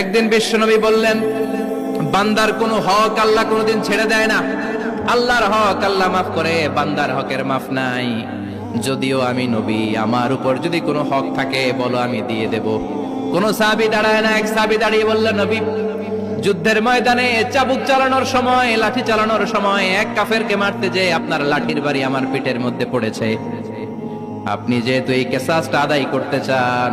একদিন বিশ্বনবী বললেন, বান্দার কোনো হক আল্লাহ কোনোদিন ছেড়ে দেয় না। আল্লাহর হক আল্লাহ মাফ করে, বান্দার হকের মাফ নাই। যদিও আমি নবী, আমার উপর যদি কোনো হক থাকে, বলো আমি দিয়ে দেব। কোন সাবি দাঁড়ায় না, এক সাবি দাঁড়িয়ে বললেন নবী, যুদ্ধের ময়দানে চাবুক চালানোর সময়, লাঠি চালানোর সময়, এক কাফেরকে মারতে যে আপনার লাঠির বাড়ি আমার পিঠের মধ্যে পড়েছে। আপনি যেহেতু এই কেসাসটা আদায় করতে চান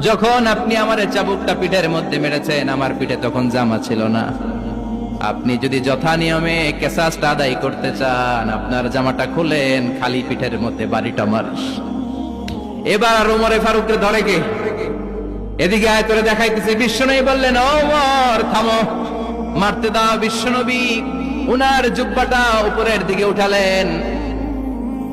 যখন আপনি আমার চাবুকটা পিঠের মধ্যে মেরেছেন, আমার পিঠে তখন জামা ছিল না। আপনি যদি যথা নিয়মে কেসাসটা আদায় করতে চান, আপনার জামাটা খুলেন, খালি পিঠের মধ্যে বাড়িটা মারিস এবার আর উমরে ফারুককে ধরে কে? এদিকে আয় করে দেখাইতেছে। বিশ্বনবী বললেন ও উমর থামো। মারতে দাও বিশ্বনবী। উনার জুব্বাটা উপরের দিকে উঠালেন।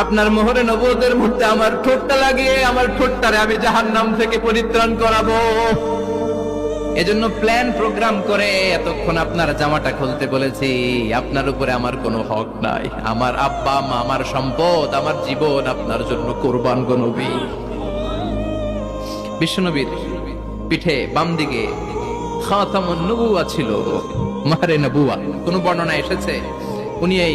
আপনার মোহরে নবুয়তের মধ্যে আমার ঠোঁটটা লাগিয়ে আমার ঠোঁটটারে আমি জাহান্নাম থেকে পরিত্রাণ করাবো। এজন্য প্ল্যান প্রোগ্রাম করে এতক্ষণ আপনার জামাটা খুলতে বলেছি, আপনার উপরে আমার কোনো হক নাই। আমার আব্বা, মা, আমার সম্পদ, আমার জীবন আপনার জন্য কোরবান গো নবী। বিশ্বনবীর পিঠে বাম দিকে খাতামুন নবুয়া ছিল মাহরে নবুয়া কোন বর্ণনা এসেছে? উনি এই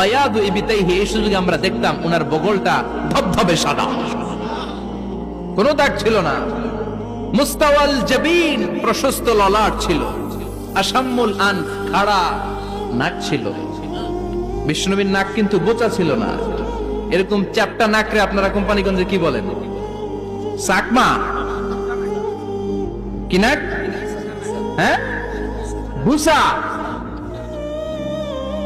বায়াদু ইবিতাইহি, এই সুযোগে আমরা দেখতাম ওনার বগলটা ধবধবে সাদা। দাগ ছিল না। মুস্তাওয়াল জাবিন প্রশস্ত ললাট ছিল। আসাম্মুল আন খাড়া নাক ছিল। বিষ্ণুবীর নাক কিন্তু বোচা ছিল না। এরকম চারটা নাকরে আপনারা কোম্পানিগঞ্জে কি বলেন? সাকমা? কি নাক? হ্যাঁ?